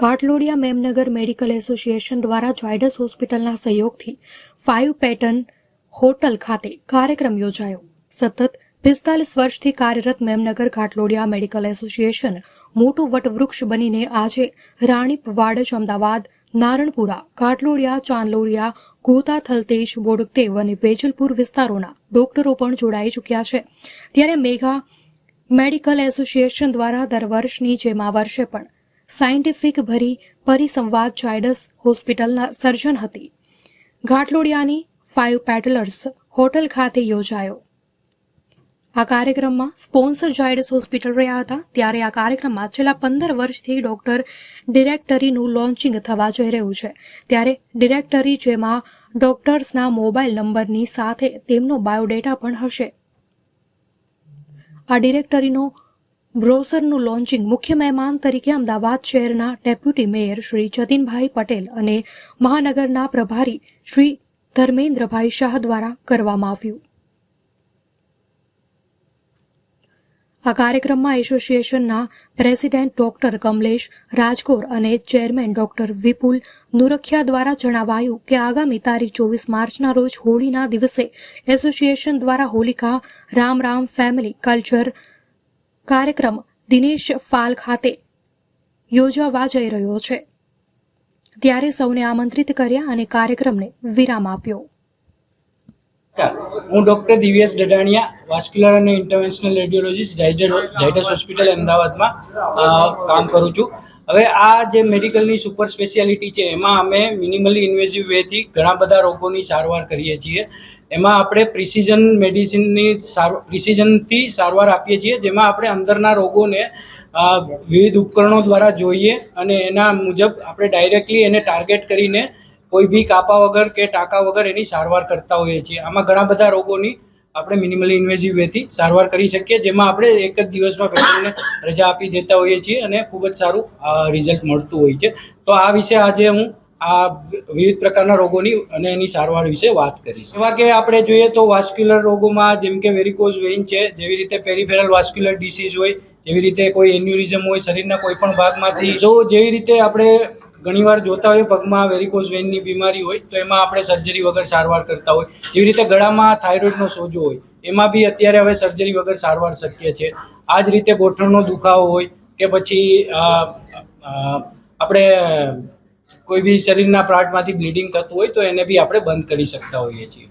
ઘાટલોડિયા Memnagar medical association દ્વારા ઝાયડસ હોસ્પિટલના સહયોગથી ફાઇવ પેટર્ન હોટલ ખાતે કાર્યક્રમ યોજાયો. સતત પિસ્તાલીસ વર્ષથી કાર્યરત મેમનગર ઘાટલોડિયા મેડિકલ એસોસિએશન મોટું વટવૃક્ષ બનીને આજે રાણીપ વાડજ અમદાવાદ, નારણપુરા ઘાટલોડિયા ચાંદલોડિયા ગોતા થલતેજ બોડકદેવ અને વેજલપુર વિસ્તારોના ડોક્ટરો પણ જોડાઈ ચૂક્યા છે. ત્યારે મેઘા મેડિકલ એસોસિએશન દ્વારા દર વર્ષની જેમ આ વર્ષે પણ સાયન્ટિફિક ભરી પરિસંવાદ ચાઇડસ હોસ્પિટલના સર્જન હતી. ઘાટલોડિયાની ફાઇવ પેટલર્સ હોટલ ખાતે યોજાયો. આ કાર્યક્રમમાં સ્પોન્સર જાયડસ હોસ્પિટલ રહ્યા હતા. ત્યારે આ કાર્યક્રમમાં છેલ્લા પંદર વર્ષથી ડોક્ટર ડિરેક્ટરીનું લોન્ચિંગ થવા જઈ રહ્યું છે. ત્યારે ડિરેક્ટરી જેમાં ડોક્ટર્સના મોબાઈલ નંબરની સાથે તેમનો બાયોડેટા પણ હશે. આ ડિરેક્ટરીનો બ્રોસરનું લોન્ચિંગ મુખ્ય મહેમાન તરીકે અમદાવાદ શહેરના ડેપ્યુટી મેયર શ્રી જતીનભાઈ પટેલ અને મહાનગરના પ્રભારી શ્રી ધર્મેન્દ્રભાઈ શાહ દ્વારા કરવામાં આવ્યું. આ કાર્યક્રમમાં એસોસિએશનના પ્રેસિડેન્ટ ડોક્ટર કમલેશ રાજકોર અને ચેરમેન ડોક્ટર વિપુલ નુરખિયા દ્વારા જણાવાયું કે આગામી તારીખ ચોવીસ માર્ચના રોજ હોળીના દિવસે એસોસિએશન દ્વારા હોલિકા રામ રામ ફેમિલી કલ્ચર કાર્યક્રમ દિનેશ ફાલ ખાતે યોજાવા જઈ રહ્યો છે. ત્યારે સૌને આમંત્રિત કર્યા અને કાર્યક્રમને વિરામ આપ્યો. હું ડૉક્ટર દિવ્યેશ ડડાણિયા, વાસ્ક્યુલર અને ઇન્ટરવેન્શનલ રેડિયોલોજીસ્ટ જાયડસ હોસ્પિટલ, અમદાવાદમાં કામ કરું છું. હવે આ જે મેડિકલની સુપર સ્પેશિયાલિટી છે, એમાં અમે મિનિમલી ઇન્વેઝિવ વેથી ઘણા બધા રોગોની સારવાર કરીએ છીએ. એમાં આપણે પ્રિસિઝન મેડિસિનની સાર પ્રિસિઝનથી સારવાર આપીએ છીએ, જેમાં આપણે અંદરના રોગોને વિવિધ ઉપકરણો દ્વારા જોઈએ અને એના મુજબ આપણે ડાયરેક્ટલી એને ટાર્ગેટ કરીને કોઈ બી કાપા વગર કે ટાંકા વગર એની સારવાર કરતા હોઈએ છીએ. આમાં ઘણા બધા રોગોની આપણે મિનિમલી ઇન્વેઝિવ વેથી સારવાર કરી શકીએ, જેમાં આપણે એક જ દિવસમાં પેશન્ટને રજા આપી દેતા હોઈએ છીએ અને ખૂબ જ સારું રિઝલ્ટ મળતું હોય છે. તો આ વિશે આજે હું આ વિવિધ પ્રકારના રોગોની અને એની સારવાર વિશે વાત કરીશ. એવા કે આપણે જોઈએ તો વાસ્ક્યુલર રોગોમાં જેમ કે વેરિકોઝ વેઇન છે, જેવી રીતે પેરીફેરલ વાસ્ક્યુલર ડિસીઝ હોય, જેવી રીતે કોઈ એન્યુરિઝમ હોય, શરીરના કોઈ પણ ભાગમાંથી. જો જેવી રીતે આપણે ઘણીવાર જોતા હોઈએ પગમાં વેરિકોઝ વેનની બીમારી હોય, તો એમાં આપણે સર્જરી વગર સારવાર કરતા હોય. જેવી રીતે ગળામાં થાઇરોઇડનો સોજો હોય, એમાં બી અત્યારે હવે સર્જરી વગર સારવાર શક્ય છે. આ જ રીતે ગોઠણનો દુખાવો હોય કે પછી આપણે કોઈ બી શરીરના પાર્ટમાંથી બ્લીડિંગ થતું હોય, તો એને બી આપણે બંધ કરી શકતા હોઈએ છીએ.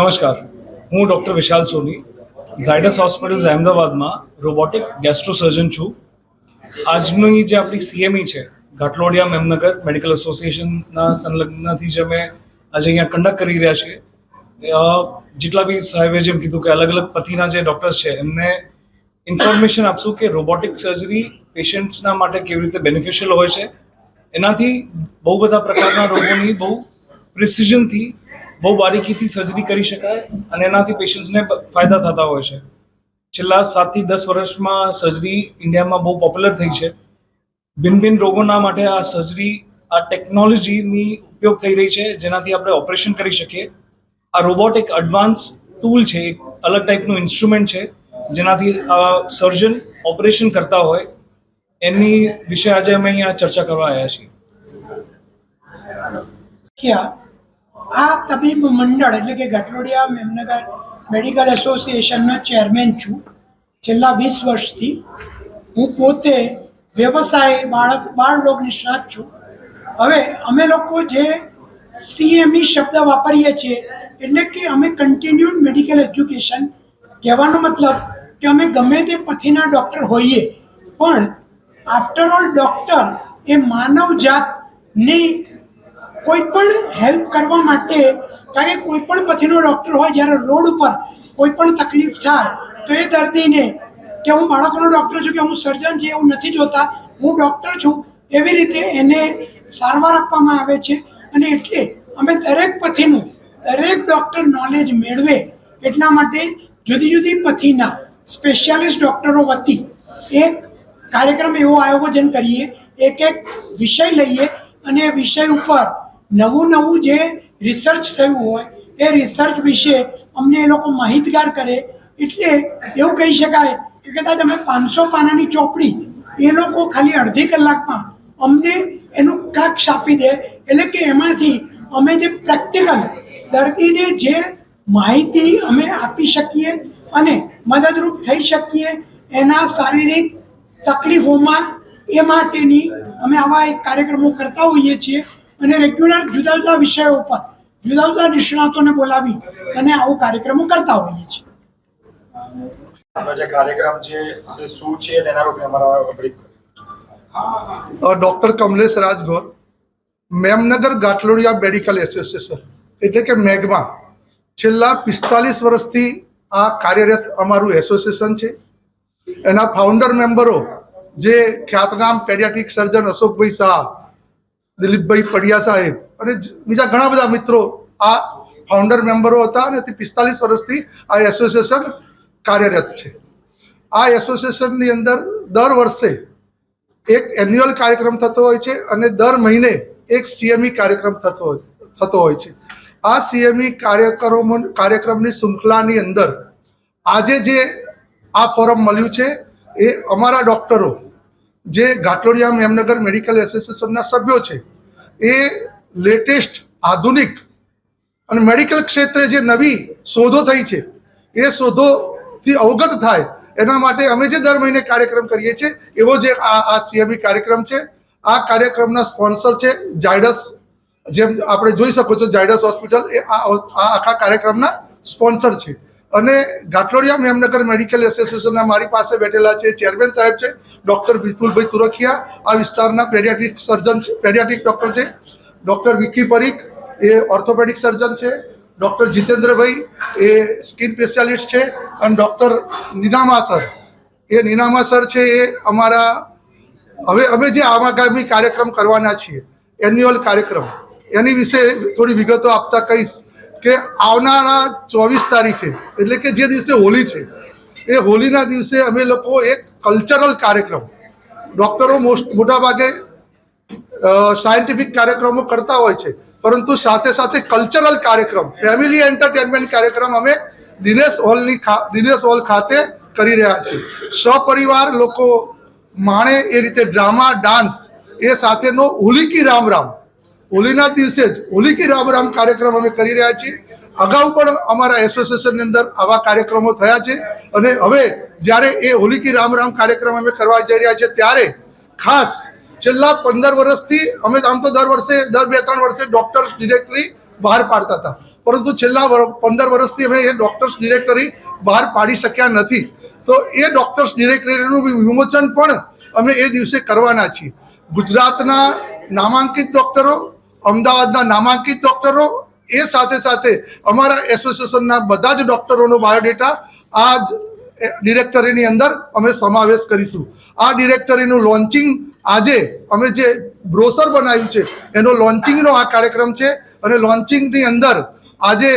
નમસ્કાર. હું ડૉક્ટર વિશાલ સોની. ઝાયડસ હોસ્પિટલ્સ અહેમદાબાદમાં રોબોટિક ગેસ્ટ્રોસર્જન છું. આજની જે આપણી સીએમઈ છે, ઘાટલોડિયા મેમનગર મેડિકલ એસોસિએશનના સંલગ્નથી જે અમે આજે અહીંયા કન્ડક્ટ કરી રહ્યા છીએ. જેટલા બી સાહેબે જેમ કીધું કે અલગ અલગ પતિના જે ડૉક્ટર્સ છે, એમને ઇન્ફોર્મેશન આપશું કે રોબોટિક સર્જરી પેશન્ટ્સના માટે કેવી રીતે બેનિફિશિયલ હોય છે. એનાથી બહુ બધા પ્રકારના રોગોની બહુ પ્રિસિઝનથી બહુ બારીકીથી સર્જરી કરી શકાય અને એનાથી પેશન્ટ્સને ફાયદા થતા હોય છે. છેલ્લા સાતથી દસ વર્ષમાં સર્જરી ઇન્ડિયામાં બહુ પોપ્યુલર થઈ છે. ભિન્ન ભિન્ન રોગોના માટે આ સર્જરી આ ટેકનોલોજીની ઉપયોગ થઈ રહી છે, જેનાથી આપણે ઓપરેશન કરી શકીએ. આ રોબોટ એક એડવાન્સ ટૂલ છે, એક અલગ ટાઈપનું ઇન્સ્ટ્રુમેન્ટ છે, જેનાથી સર્જન ઓપરેશન કરતા હોય. એની વિશે આજે અમે અહીંયા ચર્ચા કરવા આવ્યા છીએ. આ તબીબ મંડળ એટલે કે ગઠરોડિયા મેમનગર મેડિકલ એસોસિએશનનો ચેરમેન છું. છેલ્લા વીસ વર્ષથી હું પોતે વ્યવસાય, બાળક બાળ રોગ નિષ્ણાત છું. હવે અમે લોકો જે સીએમઈ શબ્દ વાપરીએ છીએ, એટલે કે અમે કન્ટિન્યુડ મેડિકલ એજ્યુકેશન કહેવાનો મતલબ કે અમે ગમે તે પથીના ડૉક્ટર હોઈએ, પણ આફ્ટર ઓલ ડૉક્ટર એ માનવ જાતની કોઈ પણ હેલ્પ કરવા માટે કારણ કે કોઈ પણ પછીનો ડૉક્ટર હોય, જ્યારે રોડ ઉપર કોઈ પણ તકલીફ થાય તો એ દર્દીને કે હું બાળકોનો ડૉક્ટર છું કે હું સર્જન છે એવું નથી જોતા, હું ડૉક્ટર છું, એવી રીતે એને સારવાર આપવામાં આવે છે. અને એટલે અમે દરેક પથીનું, દરેક ડૉક્ટર નોલેજ મેળવે એટલા માટે જુદી જુદી પથીના સ્પેશિયાલિસ્ટ ડૉક્ટરો વતી એક કાર્યક્રમ એવો આયોજન કરીએ, એક એક વિષય લઈએ અને વિષય ઉપર નવું નવું જે રિસર્ચ થયું હોય એ રિસર્ચ વિશે અમને એ લોકો માહિતગાર કરે. એટલે એવું કહી શકાય કે કદાચ અમે પાંચસો પાનાની ચોપડી એ લોકો ખાલી અડધી કલાકમાં અમને એનું કાક્ષ આપી દે. એટલે કે એમાંથી અમે જે પ્રેક્ટિકલ દર્દીને જે માહિતી અમે આપી શકીએ અને મદદરૂપ થઈ શકીએ એના શારીરિક તકલીફોમાં એ માટેની અમે આવા એક કાર્યક્રમો કરતા હોઈએ છીએ. અને રેગ્યુલર જુદા જુદા વિષયો પર જુદા જુદા નિષ્ણાતોને બોલાવી અને આવો કાર્યક્રમો કરતા હોઈએ છીએ. કાર્યક્રમ છે શું છે અને રૂપે અમારા doctor Kamlesh Rajgor Memnagar Ghatlodia medical association. એટલે કે મેગમા. છેલ્લા પિસ્તાલીસ વર્ષથી આ કાર્યરત અમારું એસોસિએશન છે. એના ફાઉન્ડર મેમ્બરો જે ખ્યાતનામ પેડિયાટ્રિક સર્જન અશોકભાઈ શાહ દિલીપભાઈ પડિયા સાહેબ અને બીજા ઘણા બધા મિત્રો આ ફાઉન્ડર મેમ્બરો હતા અને તે પિસ્તાલીસ વર્ષથી આ એસોસિએશન કાર્યરત છે. આ એસોસિએશનની અંદર દર વર્ષે એક એન્યુઅલ કાર્યક્રમ થતો હોય છે અને દર મહિને એક સીએમઈ કાર્યક્રમ થતો થતો હોય છે. આ સીએમઈ કાર્યક્રમો, કાર્યક્રમની શૃંખલાની અંદર આજે જે આ ફોરમ મળ્યું છે એ અમારા ડૉક્ટરો જે ઘાટલોડિયા મેમનગર મેડિકલ એસોસિએશનના સભ્યો છે એ લેટેસ્ટ, આધુનિક અને મેડિકલ ક્ષેત્રે જે નવી શોધો થઈ છે, એ શોધોથી અવગત થાય, એના માટે અમે જે દર મહિને કાર્યક્રમ કરીએ છીએ, એવો જે આ આ સીએમઈ કાર્યક્રમ છે. આ કાર્યક્રમના સ્પોન્સર છે જાયડસ જેમ આપણે જોઈ શકો છો જાયડસ હોસ્પિટલ એ આ આ આખા કાર્યક્રમના સ્પોન્સર છે. અને ઘાટલોડિયા મેમનગર મેડિકલ એસોસિએશનના મારી પાસે બેઠેલા છે, ચેરમેન સાહેબ છે, ડૉક્ટર વિપુલભાઈ તુરખિયા, આ વિસ્તારના પેડિયાટ્રિક સર્જન છે, પેડિયાટ્રિક ડૉક્ટર છે. ડૉક્ટર વિકી પરીખ એ ઓર્થોપેડિક સર્જન છે. ડૉક્ટર જીતેન્દ્રભાઈ એ સ્કિન સ્પેશિયાલિસ્ટ છે. અને ડૉક્ટર નિનામા સર. એ નિનામા સર છે એ અમારા હવે અમે જે આગામી કાર્યક્રમ કરવાના છીએ, એન્યુઅલ કાર્યક્રમ, એની વિશે થોડી વિગતો આપતા કહીશ કે આવનારા ચોવીસ તારીખે, એટલે કે જે દિવસે હોલી છે, એ હોલીના દિવસે અમે લોકો એક કલ્ચરલ કાર્યક્રમ, ડૉક્ટરો મોસ્ટ, મોટાભાગે સાયન્ટિફિક કાર્યક્રમો કરતા હોય છે. પરંતુ સાથે સાથે કલ્ચરલ કાર્યક્રમ ફેમિલી એન્ટરટેનમેન્ટ કાર્યક્રમ અમે દિનેશ હોલની દિનેશ હોલ ખાતે કરી રહ્યા છીએ. સપરિવાર લોકો માણે એ રીતે ડ્રામા ડાન્સ એ સાથેનો હોલિકી રામ રામ, હોલીના દિવસે જ હોલિકી રામ રામ કાર્યક્રમ અમે કરી રહ્યા છીએ. અગાઉ પણ અમારા એસોસિએશનની અંદર આવા કાર્યક્રમો થયા છે અને હવે જ્યારે એ હોલિકી રામ રામ કાર્યક્રમ અમે કરવા જઈ રહ્યા છીએ ત્યારે ખાસ છેલ્લા પંદર વર્ષથી અમે આમ તો દર વર્ષે, દર બે ત્રણ વર્ષે ડોક્ટર્સ ડિરેક્ટરી બહાર પાડતા હતા. પરંતુ છેલ્લા પંદર વર્ષથી અમે એ ડોક્ટર્સ ડિરેક્ટરી બહાર પાડી શક્યા નથી. તો એ ડોક્ટર્સ ડિરેક્ટરીનું વિમોચન પણ અમે એ દિવસે કરવાના છીએ. ગુજરાતના નામાંકિત ડોક્ટરો અમદાવાદના નામાંકિત ડોક્ટરો એ સાથે સાથે અમારા એસોસિએશનના બધા જ ડોક્ટરોનો બાયોડેટા આ જ ડિરેક્ટરીની અંદર અમે સમાવેશ કરીશું. આ ડિરેક્ટરીનું લોન્ચિંગ આજે અમે જે બ્રોસર બનાવ્યું છે, એનો લોન્ચિંગનો આ કાર્યક્રમ છે અને લોન્ચિંગની અંદર આજે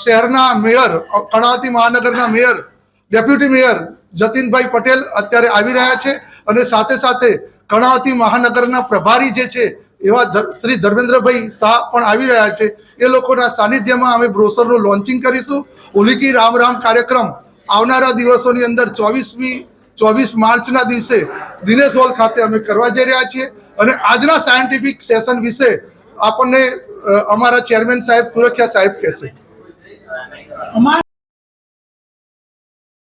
શહેરના mayor Karnavati મહાનગરના mayor, deputy mayor Jatinbhai Patel અત્યારે આવી રહ્યા છે અને સાથે સાથે કર્ણાવતી મહાનગરના પ્રભારી જે છે, એવા શ્રી ધર્મેન્દ્રભાઈ શાહ પણ આવી રહ્યા છે. એ લોકોના સાનિધ્યમાં અમે બ્રોસરનું લોન્ચિંગ કરીશું. હોલિકી રામ રામ કાર્યક્રમ આવનારા દિવસોની અંદર ચોવીસમી ચોવીસ માર્ચના દિવસે દિનેશ હોલ ખાતે અમે કરવા જઈ રહ્યા છીએ અને આજના સાયન્ટિફિક સેશન વિશે આપણને અમારા ચેરમેન સાહેબ તુરખિયા સાહેબ કહેશે.